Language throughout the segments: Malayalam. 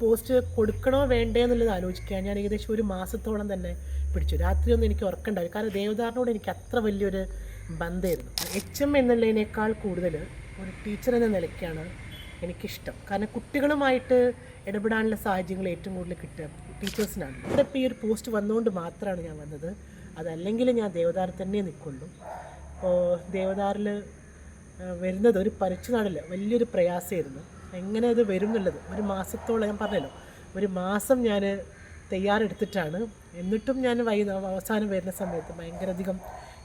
പോസ്റ്റ് കൊടുക്കണോ വേണ്ടേ എന്നുള്ളത് ആലോചിക്കാൻ ഞാൻ ഏകദേശം ഒരു മാസത്തോളം തന്നെ പിടിച്ചു. രാത്രിയൊന്നും എനിക്ക് ഉറക്കണ്ടാവില്ല കാരണം ദേവദാറിനോട് എനിക്ക് അത്ര വലിയൊരു ബന്ധമായിരുന്നു. എച്ച് എം എന്നുള്ളതിനേക്കാൾ കൂടുതൽ ഒരു ടീച്ചർ എന്ന നിലയ്ക്കാണ് എനിക്കിഷ്ടം. കാരണം കുട്ടികളുമായിട്ട് ഇടപെടാനുള്ള സാഹചര്യങ്ങൾ ഏറ്റവും കൂടുതൽ കിട്ടുക ടീച്ചേഴ്സിനാണ്. ഇവിടെ ഇപ്പോൾ ഈ ഒരു പോസ്റ്റ് വന്നുകൊണ്ട് മാത്രമാണ് ഞാൻ വന്നത്. അതല്ലെങ്കിൽ ഞാൻ ദേവദാറിൽ തന്നെ നിൽക്കുള്ളൂ. അപ്പോൾ ദേവദാറിൽ വരുന്നത് ഒരു പരീക്ഷ നാടില്ല വലിയൊരു പ്രയാസമായിരുന്നു. എങ്ങനെ അത് വരും എന്നുള്ളത്. ഒരു മാസത്തോളം ഞാൻ പറഞ്ഞല്ലോ. ഒരു മാസം ഞാൻ തയ്യാറെടുത്തിട്ടാണ്. എന്നിട്ടും ഞാൻ വൈകുന്ന അവസാനം വരുന്ന സമയത്ത് ഭയങ്കരധികം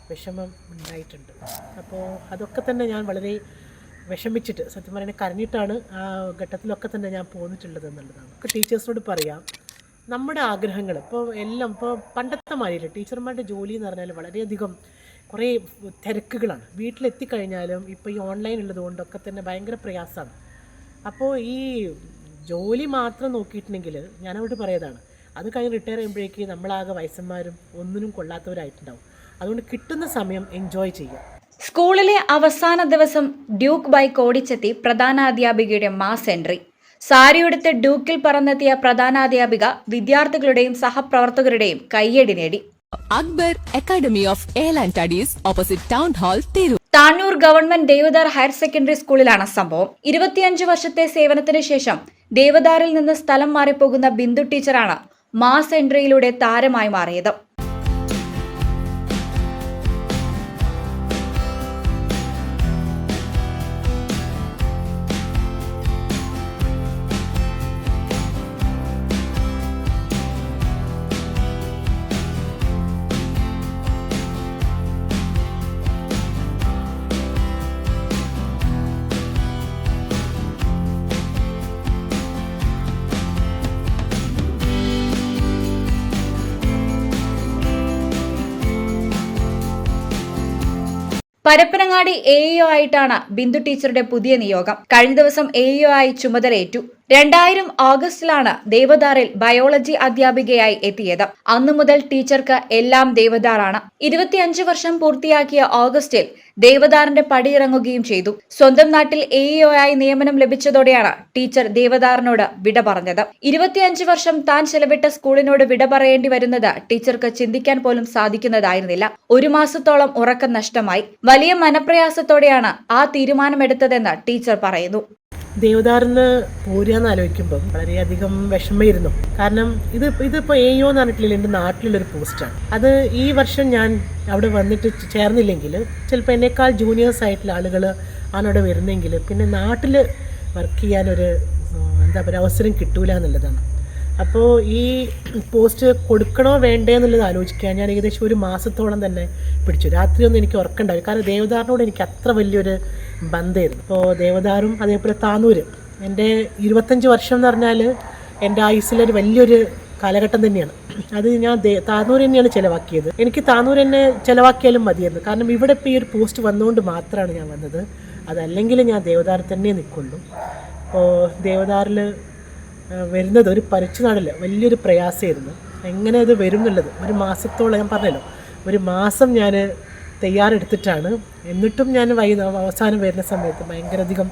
വിഷമം ഉണ്ടായിട്ടുണ്ട്. അപ്പോൾ അതൊക്കെ തന്നെ ഞാൻ വളരെ വിഷമിച്ചിട്ട് സത്യം പറയുന്നത് കരഞ്ഞിട്ടാണ് ആ ഘട്ടത്തിലൊക്കെ തന്നെ ഞാൻ പോന്നിട്ടുള്ളത് എന്നുള്ളതാണ്. നമുക്ക് ടീച്ചേഴ്സിനോട് പറയാം. നമ്മുടെ ആഗ്രഹങ്ങൾ. ഇപ്പോൾ എല്ലാം ഇപ്പോൾ പണ്ടത്തെ മാതിരിയില്ല. ടീച്ചർമാരുടെ ജോലി എന്ന് പറഞ്ഞാൽ വളരെയധികം കുറേ തിരക്കുകളാണ്. വീട്ടിലെത്തിക്കഴിഞ്ഞാലും ഇപ്പോൾ ഈ ഓൺലൈൻ ഉള്ളതുകൊണ്ടൊക്കെ തന്നെ ഭയങ്കര പ്രയാസമാണ്. അപ്പോൾ ഈ ജോലി മാത്രം നോക്കിയിട്ടുണ്ടെങ്കിൽ ഞാനവിടെ പറയതാണ്. അത് കഴിഞ്ഞ് റിട്ടയർ ചെയ്യുമ്പോഴേക്ക് നമ്മളാകെ വയസ്സന്മാരും ഒന്നിനും കൊള്ളാത്തവരായിട്ടുണ്ടാവും. അതുകൊണ്ട് കിട്ടുന്ന സമയം എൻജോയ് ചെയ്യുക. സ്കൂളിലെ അവസാന ദിവസം ഡ്യൂക്ക് ബൈക്ക് ഓടിച്ചെത്തി പ്രധാനാധ്യാപികയുടെ മാസ് എൻട്രി. സാരിയുടുത്ത് ഡ്യൂക്കിൽ പറന്നെത്തിയ പ്രധാനാധ്യാപിക വിദ്യാർത്ഥികളുടെയും സഹപ്രവർത്തകരുടെയും കയ്യടി നേടി. Akbar academy of air and studies opposite town hall Tirur. Tanur government Devadhar higher secondary സ്കൂളിലാണ് സംഭവം. ഇരുപത്തിയഞ്ച് വർഷത്തെ സേവനത്തിന് ശേഷം ദേവദാറിൽ നിന്ന് സ്ഥലം മാറിപ്പോകുന്ന ബിന്ദു ടീച്ചറാണ് മാസ് എൻട്രിയിലൂടെ താരമായി മാറിയത്. പരപ്പനങ്ങാടി എ ആയിട്ടാണ് ബിന്ദു ടീച്ചറുടെ പുതിയ നിയോഗം. കഴിഞ്ഞ ദിവസം എ ആയി ചുമതലയേറ്റു. രണ്ടായിരം ഓഗസ്റ്റിലാണ് ദേവദാറിൽ ബയോളജി അധ്യാപികയായി എത്തിയത്. അന്നു മുതൽ ടീച്ചർക്ക് എല്ലാം ദേവദാറാണ്. ഇരുപത്തിയഞ്ച് വർഷം പൂർത്തിയാക്കിയ ഓഗസ്റ്റിൽ ദേവദാറിന്റെ പടിയിറങ്ങുകയും ചെയ്തു. സ്വന്തം നാട്ടിൽ എ ആയി നിയമനം ലഭിച്ചതോടെയാണ് ടീച്ചർ ദേവദാറിനോട് വിട പറഞ്ഞത്. ഇരുപത്തിയഞ്ച് വർഷം താൻ ചെലവിട്ട സ്കൂളിനോട് വിട പറയേണ്ടി വരുന്നത് ടീച്ചർക്ക് ചിന്തിക്കാൻ പോലും സാധിക്കുന്നതായിരുന്നില്ല. ഒരു മാസത്തോളം ഉറക്കം നഷ്ടമായി. വലിയ മനപ്രയാസത്തോടെയാണ് ആ തീരുമാനമെടുത്തതെന്ന് ടീച്ചർ പറയുന്നു. ദേവദാറിന്ന് പോരുകയെന്ന് ആലോചിക്കുമ്പം വളരെയധികം വിഷമമായിരുന്നു. കാരണം ഇത് ഇതിപ്പോൾ എ ഒ എന്ന് പറഞ്ഞിട്ടില്ല എന്റെ നാട്ടിലുള്ളൊരു പോസ്റ്റാണ് അത് ഈ വർഷം ഞാൻ അവിടെ വന്നിട്ട് ചേർന്നില്ലെങ്കിൽ ചിലപ്പോൾ എന്നേക്കാൾ ജൂനിയേഴ്സ് ആയിട്ടുള്ള ആളുകൾ ആണ് അവിടെ വരുന്നെങ്കിൽ പിന്നെ നാട്ടിൽ വർക്ക് ചെയ്യാനൊരു എന്താ പറയുക അവസരം കിട്ടൂല എന്നുള്ളതാണ്. അപ്പോൾ ഈ പോസ്റ്റ് കൊടുക്കണോ വേണ്ടേ എന്നുള്ളത് ആലോചിക്കാൻ ഞാൻ ഏകദേശം ഒരു മാസത്തോളം തന്നെ പിടിച്ചു. രാത്രിയൊന്നും എനിക്ക് ഉറക്കണ്ടാവില്ല കാരണം ദേവദാറിനോട് എനിക്ക് അത്ര വലിയൊരു ബന്ധമായിരുന്നു. അപ്പോൾ ദേവദാറും അതേപോലെ താനൂര്. എന്റെ ഇരുപത്തഞ്ച് വർഷം എന്ന് പറഞ്ഞാൽ എന്റെ ആയുസിലൊരു വലിയൊരു കാലഘട്ടം തന്നെയാണ്. അത് ഞാൻ താനൂർ തന്നെയാണ് ചിലവാക്കിയത്. എനിക്ക് താനൂർ തന്നെ ചിലവാക്കിയാലും മതിയായിരുന്നു. കാരണം ഇവിടെ ഇപ്പോൾ ഈ ഒരു പോസ്റ്റ് വന്നുകൊണ്ട് മാത്രമാണ് ഞാൻ വന്നത്. അതല്ലെങ്കിൽ ഞാൻ ദേവദാർ തന്നെ നിൽക്കുള്ളൂ. അപ്പോൾ ദേവദാറിൽ വരുന്നത് ഒരു പരിച്ചു നാടില്ല? വലിയൊരു പ്രയാസമായിരുന്നു. എങ്ങനെ അത് വരും എന്നുള്ളത്? ഒരു മാസത്തോളം ഞാൻ പറഞ്ഞല്ലോ. ഒരു മാസം ഞാൻ തയ്യാറെടുത്തിട്ടാണ്. എന്നിട്ടും ഞാൻ വൈകുന്ന അവസാനം വരുന്ന സമയത്ത് ഭയങ്കരധികം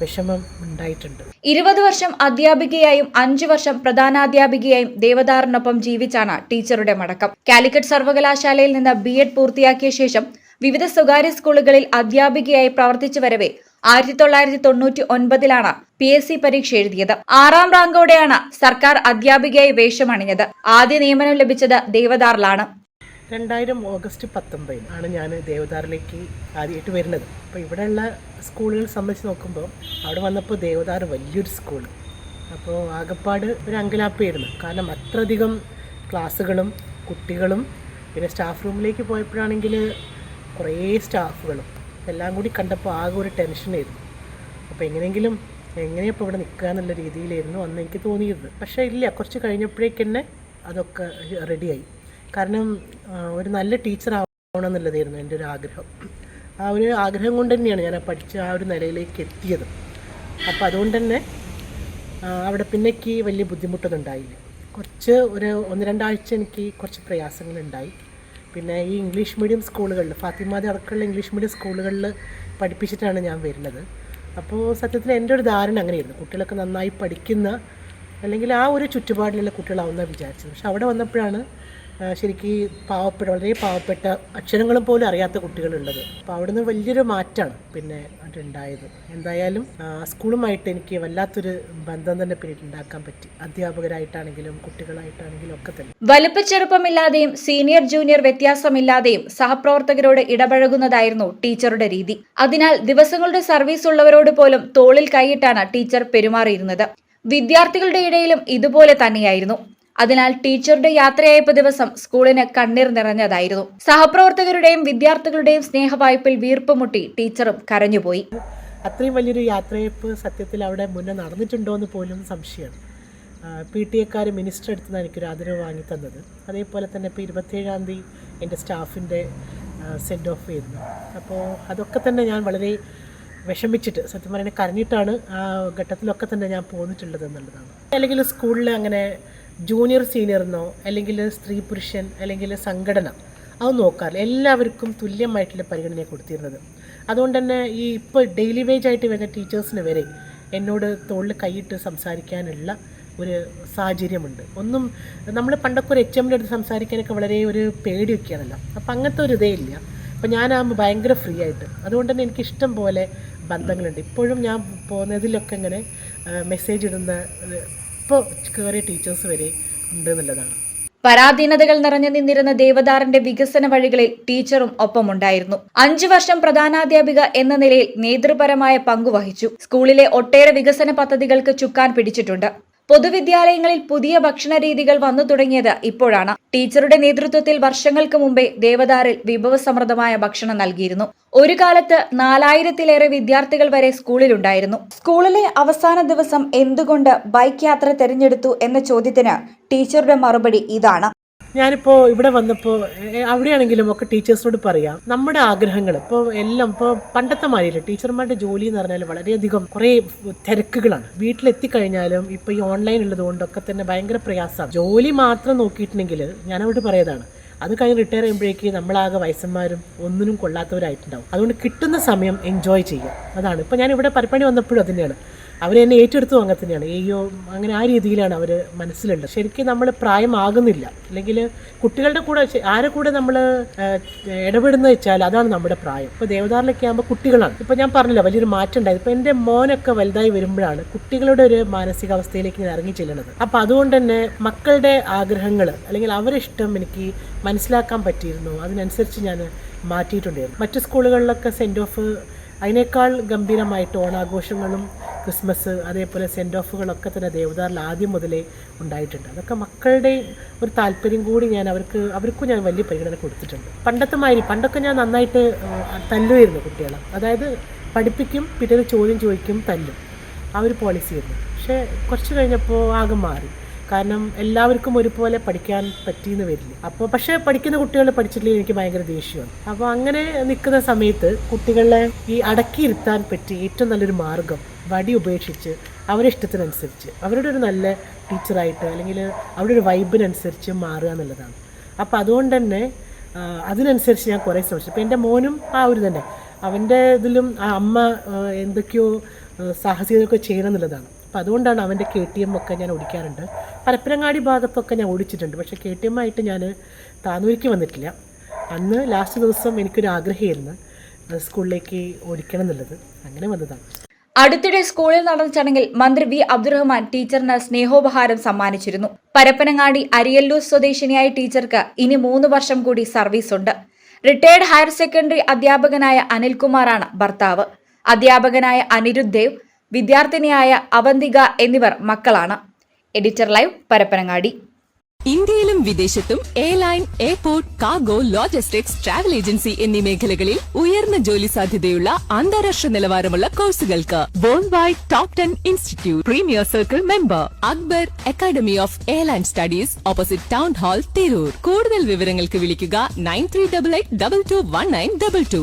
വിഷമം ഉണ്ടായിട്ടുണ്ട്. ഇരുപത് വർഷം അധ്യാപികയായും അഞ്ചു വർഷം പ്രധാനാധ്യാപികയായും ദേവദാറിനൊപ്പം ജീവിച്ചാണ് ടീച്ചറുടെ മടക്കം. കാലിക്കറ്റ് സർവകലാശാലയിൽ നിന്ന് ബി പൂർത്തിയാക്കിയ ശേഷം വിവിധ സ്വകാര്യ സ്കൂളുകളിൽ അധ്യാപികയായി പ്രവർത്തിച്ചു വരവെ ആയിരത്തി തൊള്ളായിരത്തി തൊണ്ണൂറ്റി ഒൻപതിലാണ് പി എസ് സി പരീക്ഷ എഴുതിയത്. ആറാം റാങ്കോടെയാണ് സർക്കാർ അധ്യാപികയായി വേഷമണിഞ്ഞത്. ആദ്യ നിയമനം ലഭിച്ചത് ദേവദാറിലാണ്. രണ്ടായിരം ഓഗസ്റ്റ് പത്തൊമ്പതിന് ആണ് ഞാൻ ദേവദാറിലേക്ക് ആദ്യമായിട്ട് വരുന്നത്. അപ്പോൾ ഇവിടെയുള്ള സ്കൂളുകൾ സംബന്ധിച്ച് നോക്കുമ്പോൾ അവിടെ വന്നപ്പോൾ ദേവദാർ വലിയൊരു സ്കൂൾ. അപ്പോൾ ആകപ്പാട് ഒരു അങ്കലാപ്പായിരുന്നു കാരണം അത്രയധികം ക്ലാസ്സുകളും കുട്ടികളും പിന്നെ സ്റ്റാഫ് റൂമിലേക്ക് പോയപ്പോഴാണെങ്കിൽ കുറേ സ്റ്റാഫുകളും എല്ലാം കൂടി കണ്ടപ്പോൾ ആകെ ഒരു ടെൻഷനായിരുന്നു അപ്പോൾ എങ്ങനെയെങ്കിലും എങ്ങനെയാണ് ഇപ്പോൾ ഇവിടെ നിൽക്കുക എന്നുള്ള രീതിയിലായിരുന്നു അന്ന് എനിക്ക് തോന്നിയത്. പക്ഷേ ഇല്ല കുറച്ച് കഴിഞ്ഞപ്പോഴേക്ക് തന്നെ അതൊക്കെ റെഡിയായി കാരണം ഒരു നല്ല ടീച്ചർ ആവണം എന്നുള്ളതായിരുന്നു എന്റെ ഒരു ആഗ്രഹം. ആ ഒരു ആഗ്രഹം കൊണ്ട് തന്നെയാണ് ഞാൻ പഠിച്ച ആ ഒരു നിലയിലേക്ക് എത്തിയത്. അപ്പോൾ അതുകൊണ്ട് തന്നെ അവിടെ പിന്നെ എനിക്ക് വലിയ ബുദ്ധിമുട്ടൊന്നും ഉണ്ടായില്ല. കുറച്ച് ഒരു ഒന്ന് രണ്ടാഴ്ച എനിക്ക് കുറച്ച് പ്രയാസങ്ങളുണ്ടായി. പിന്നെ ഈ ഇംഗ്ലീഷ് മീഡിയം സ്കൂളുകളിൽ ഫാത്തിമാദി അടക്കമുള്ള ഇംഗ്ലീഷ് മീഡിയം സ്കൂളുകളിൽ പഠിപ്പിച്ചിട്ടാണ് ഞാൻ വരുന്നത്. അപ്പോൾ സത്യത്തിൽ എന്റെ ഒരു ധാരണ അങ്ങനെയായിരുന്നു. കുട്ടികളൊക്കെ നന്നായി പഠിക്കുന്ന അല്ലെങ്കിൽ ആ ഒരു ചുറ്റുപാടിലുള്ള കുട്ടികളാവുന്ന വിചാരിച്ചത്. പക്ഷെ അവിടെ വന്നപ്പോഴാണ് ശരിക്കും പാവപ്പെട്ട വളരെ പാവപ്പെട്ട അക്ഷരങ്ങളും പോലും അറിയാത്ത കുട്ടികളുള്ളത്. അപ്പോൾ അവിടുന്ന് വലിയൊരു മാറ്റമാണ് പിന്നെ അതുണ്ടായത്. എന്തായാലും സ്കൂളുമായിട്ട് എനിക്ക് വല്ലാത്തൊരു ബന്ധം തന്നെ പിന്നീട് ഉണ്ടാക്കാൻ പറ്റി. അധ്യാപകരായിട്ടാണെങ്കിലും കുട്ടികളായിട്ടാണെങ്കിലും ഒക്കെ തന്നെ. വലുപ്പച്ചെറുപ്പമില്ലാതെയും സീനിയർ ജൂനിയർ വ്യത്യാസമില്ലാതെയും സഹപ്രവർത്തകരോട് ഇടപഴകുന്നതായിരുന്നു ടീച്ചറുടെ രീതി. അതിനാൽ ദിവസങ്ങളുടെ സർവീസ് ഉള്ളവരോട് പോലും തോളിൽ കൈയിട്ടാണ് ടീച്ചർ പെരുമാറിയിരുന്നത്. വിദ്യാർത്ഥികളുടെ ഇടയിലും ഇതുപോലെ തന്നെയായിരുന്നു. അതിനാൽ ടീച്ചറുടെ യാത്രയയപ്പ് ദിവസം സ്കൂളിന് കണ്ണീർ നിറഞ്ഞതായിരുന്നു. സഹപ്രവർത്തകരുടെയും വിദ്യാർത്ഥികളുടെയും സ്നേഹവായ്പിൽ വീർപ്പുമുട്ടി ടീച്ചറും കരഞ്ഞുപോയി. അത്രയും വലിയൊരു യാത്രയപ്പ് സത്യത്തിൽ അവിടെ മുന്നേ നടന്നിട്ടുണ്ടോ എന്ന് പോലും സംശയമാണ്. പി ടി എക്കാർ മിനിസ്റ്റർ അടുത്തുനിന്ന് എനിക്കൊരു ആദരവ് വാങ്ങി തന്നത്. അതേപോലെ തന്നെ ഇപ്പോൾ ഇരുപത്തേഴാം തീയതി എന്റെ സ്റ്റാഫിന്റെ സെൻഡ് ഓഫ് ചെയ്യുന്നു അപ്പോൾ അതൊക്കെ തന്നെ ഞാൻ വളരെ വിഷമിച്ചിട്ട് സത്യം പറയുന്നത് കരഞ്ഞിട്ടാണ് ആ ഘട്ടത്തിലൊക്കെ തന്നെ ഞാൻ പോന്നിട്ടുള്ളത് എന്നുള്ളതാണ്. അല്ലെങ്കിൽ സ്കൂളിൽ അങ്ങനെ ജൂനിയർ സീനിയർ എന്നോ അല്ലെങ്കിൽ സ്ത്രീ പുരുഷൻ അല്ലെങ്കിൽ സംഘടന അത് നോക്കാറില്ല. എല്ലാവർക്കും തുല്യമായിട്ടുള്ള പരിഗണന കൊടുത്തിരുന്നത്. അതുകൊണ്ട് തന്നെ ഈ ഇപ്പോൾ ഡെയിലി വേജ് ആയിട്ട് വരുന്ന ടീച്ചേഴ്സിന് വരെ എന്നോട് തോളിൽ കൈയിട്ട് സംസാരിക്കാനുള്ള ഒരു സാഹചര്യമുണ്ട്. ഒന്നും നമ്മൾ പണ്ടൊക്കെ ഒരു എച്ച് എമ്മിന്റെ അടുത്ത് സംസാരിക്കാനൊക്കെ വളരെ ഒരു പേടിയൊക്കെയാണല്ലോ. അപ്പം അങ്ങനത്തെ ഒരു ഇതേ ഇല്ല. അപ്പം ഞാനാകുമ്പോൾ ഭയങ്കര ഫ്രീ ആയിട്ട്. അതുകൊണ്ട് തന്നെ എനിക്ക് ഇഷ്ടം പോലെ ബന്ധങ്ങളുണ്ട്. ഇപ്പോഴും ഞാൻ പോകുന്നതിലൊക്കെ ഇങ്ങനെ മെസ്സേജ് ഇടുന്ന ഇപ്പോൾ കയറിയ ടീച്ചേഴ്സ് വരെ ഉണ്ട് എന്നുള്ളതാണ് പരാധീനതകൾ നിറഞ്ഞു നിന്നിരുന്ന ദേവദാറിന്റെ വികസന വഴികളിൽ ടീച്ചറും ഒപ്പമുണ്ടായിരുന്നു. അഞ്ചു വർഷം പ്രധാനാധ്യാപിക എന്ന നിലയിൽ നേതൃപരമായ പങ്കുവഹിച്ചു. സ്കൂളിലെ ഒട്ടേറെ വികസന പദ്ധതികൾക്ക് ചുക്കാൻ പിടിച്ചിട്ടുണ്ട്. പൊതുവിദ്യാലയങ്ങളിൽ പുതിയ ഭക്ഷണ രീതികൾ വന്നു തുടങ്ങിയത് ഇപ്പോഴാണ്. ടീച്ചറുടെ നേതൃത്വത്തിൽ വർഷങ്ങൾക്ക് മുമ്പേ ദേവദാറിൽ വിഭവസമൃദ്ധമായ ഭക്ഷണം നൽകിയിരുന്നു. ഒരു കാലത്ത് നാലായിരത്തിലേറെ വിദ്യാർത്ഥികൾ വരെ സ്കൂളിലുണ്ടായിരുന്നു. സ്കൂളിലെ അവസാന ദിവസം എന്തുകൊണ്ട് ബൈക്ക് യാത്ര തിരഞ്ഞെടുത്തു എന്ന ചോദ്യത്തിന് ടീച്ചറുടെ മറുപടി ഇതാണ്. ഞാനിപ്പോൾ ഇവിടെ വന്നപ്പോൾ അവിടെയാണെങ്കിലും ഒക്കെ ടീച്ചേഴ്സിനോട് പറയാം. നമ്മുടെ ആഗ്രഹങ്ങൾ ഇപ്പോൾ എല്ലാം ഇപ്പോൾ പണ്ടത്തെ മാതിരി ടീച്ചർമാരുടെ ജോലി എന്ന് പറഞ്ഞാൽ വളരെയധികം കുറേ തിരക്കുകളാണ്. വീട്ടിലെത്തിക്കഴിഞ്ഞാലും ഇപ്പോൾ ഈ ഓൺലൈൻ ഉള്ളതുകൊണ്ടൊക്കെ തന്നെ ഭയങ്കര പ്രയാസമാണ്. ജോലി മാത്രം നോക്കിയിട്ടുണ്ടെങ്കിൽ ഞാനവിടെ പറയതാണ്. അത് കഴിഞ്ഞ് റിട്ടയർ ചെയ്യുമ്പോഴേക്ക് നമ്മളാകെ വയസ്സന്മാരും ഒന്നിനും കൊള്ളാത്തവരായിട്ടുണ്ടാവും. അതുകൊണ്ട് കിട്ടുന്ന സമയം എൻജോയ് ചെയ്യുക അതാണ്. ഇപ്പോൾ ഞാൻ ഇവിടെ പരപ്പണി വന്നപ്പോഴും അത് തന്നെയാണ്. അവർ എന്നെ ഏറ്റെടുത്തു അങ്ങനെ തന്നെയാണ്. അയ്യോ അങ്ങനെ ആ രീതിയിലാണ് അവർ മനസ്സിലുള്ളത്. ശരിക്കും നമ്മൾ പ്രായമാകുന്നില്ല. അല്ലെങ്കിൽ കുട്ടികളുടെ കൂടെ ആരെ കൂടെ നമ്മൾ ഇടപെടുന്നത് വെച്ചാൽ അതാണ് നമ്മുടെ പ്രായം. ഇപ്പോൾ ദേവദാറിലൊക്കെ ആകുമ്പോൾ കുട്ടികളാണ്. ഇപ്പോൾ ഞാൻ പറഞ്ഞില്ല വലിയൊരു മാറ്റം ഉണ്ടായത്. ഇപ്പോൾ എന്റെ മോനൊക്കെ വലുതായി വരുമ്പോഴാണ് കുട്ടികളുടെ ഒരു മാനസികാവസ്ഥയിലേക്ക് ഞാൻ ഇറങ്ങി ചെല്ലുന്നത്. അപ്പോൾ അതുകൊണ്ട് തന്നെ മക്കളുടെ ആഗ്രഹങ്ങൾ അല്ലെങ്കിൽ അവരുടെ ഇഷ്ടം എനിക്ക് മനസ്സിലാക്കാൻ പറ്റിയിരുന്നു. അതിനനുസരിച്ച് ഞാൻ മാറ്റിയിട്ടുണ്ടായിരുന്നു. മറ്റു സ്കൂളുകളിലൊക്കെ സെൻഡ് ഓഫ് അതിനേക്കാൾ ഗംഭീരമായിട്ട് ഓണാഘോഷങ്ങളും ക്രിസ്മസ് അതേപോലെ സെൻഡ് ഓഫുകളൊക്കെ തന്നെ ദേവദാറിൽ ആദ്യം മുതലേ ഉണ്ടായിട്ടുണ്ട്. അതൊക്കെ മക്കളുടെ ഒരു താല്പര്യം കൂടി ഞാൻ അവർക്ക് അവർക്കും ഞാൻ വലിയ പരിഗണന കൊടുത്തിട്ടുണ്ട്. പണ്ടത്തെ മാതിരി പണ്ടൊക്കെ ഞാൻ നന്നായിട്ട് തല്ലുമായിരുന്നു കുട്ടികളെ. അതായത് പഠിപ്പിക്കും പിറ്റേന്ന് ചോദ്യം ചോദിക്കും തല്ലും. ആ ഒരു പോളിസി ആയിരുന്നു. പക്ഷേ കുറച്ച് കഴിഞ്ഞപ്പോൾ ആകെ മാറി. കാരണം എല്ലാവർക്കും ഒരുപോലെ പഠിക്കാൻ പറ്റിയെന്ന് വരില്ല. അപ്പോൾ പക്ഷേ പഠിക്കുന്ന കുട്ടികൾ പഠിച്ചിട്ടില്ലെങ്കിൽ എനിക്ക് ഭയങ്കര ദേഷ്യമാണ്. അപ്പോൾ അങ്ങനെ നിൽക്കുന്ന സമയത്ത് കുട്ടികളെ ഈ അടക്കിയിരുത്താൻ പറ്റി ഏറ്റവും നല്ലൊരു മാർഗം വടി ഉപേക്ഷിച്ച് അവരുടെ ഇഷ്ടത്തിനനുസരിച്ച് അവരുടെ ഒരു നല്ല ടീച്ചറായിട്ട് അല്ലെങ്കിൽ അവരുടെ ഒരു വൈബിനനുസരിച്ച് മാറുക എന്നുള്ളതാണ്. അപ്പോൾ അതുകൊണ്ട് തന്നെ അതിനനുസരിച്ച് ഞാൻ കുറേ ശ്രമിച്ചു. ഇപ്പോൾ എന്റെ മോനും ആ ഒരു തന്നെ. അവന്റെ ഇതിലും ആ അമ്മ എന്തൊക്കെയോ സാഹസികതയൊക്കെ ചെയ്യണം എന്നുള്ളതാണ്. അപ്പോൾ അതുകൊണ്ടാണ് അവന്റെ കെ ടി എം ഒക്കെ ഞാൻ ഓടിക്കാറുണ്ട്. പരപ്പനങ്ങാടി ഭാഗത്തൊക്കെ ഞാൻ ഓടിച്ചിട്ടുണ്ട്. പക്ഷേ കെ ടി എം ആയിട്ട് ഞാൻ താനൂരിക്ക് വന്നിട്ടില്ല. അന്ന് ലാസ്റ്റ് ദിവസം എനിക്കൊരു ആഗ്രഹമായിരുന്നു സ്കൂളിലേക്ക് ഓടിക്കണം എന്നുള്ളത്. അങ്ങനെ വന്നതാണ്. അടുത്തിടെ സ്കൂളിൽ നടന്ന ചടങ്ങിൽ മന്ത്രി വി. അബ്ദുറഹ്മാൻ ടീച്ചറിന് സ്നേഹോപഹാരം സമ്മാനിച്ചിരുന്നു. പരപ്പനങ്ങാടി അരിയല്ലൂർ സ്വദേശിനിയായ ടീച്ചർക്ക് ഇനി മൂന്ന് വർഷം കൂടി സർവീസ് ഉണ്ട്. റിട്ടയർഡ് ഹയർ സെക്കൻഡറി അധ്യാപകനായ അനിൽകുമാറാണ് ഭർത്താവ്. അധ്യാപകനായ അനിരുദ്ധ് ദേവ് വിദ്യാർത്ഥിനിയായ അവന്തിക എന്നിവർ മക്കളാണ്. Editor live Parappanangadi. ഇന്ത്യയിലും വിദേശത്തും airline airport cargo logistics travel agency എന്നീ മേഖലകളിൽ ഉയർന്ന ജോലി സാധ്യതയുള്ള അന്താരാഷ്ട്ര നിലവാരമുള്ള കോഴ്സുകൾക്ക് world wide top ten institute premier circle member Akbar academy of airline studies opposite town hall Tirur കൂടുതൽ വിവരങ്ങൾക്ക് വിളിക്കുക nine three double eight double two one nine double two.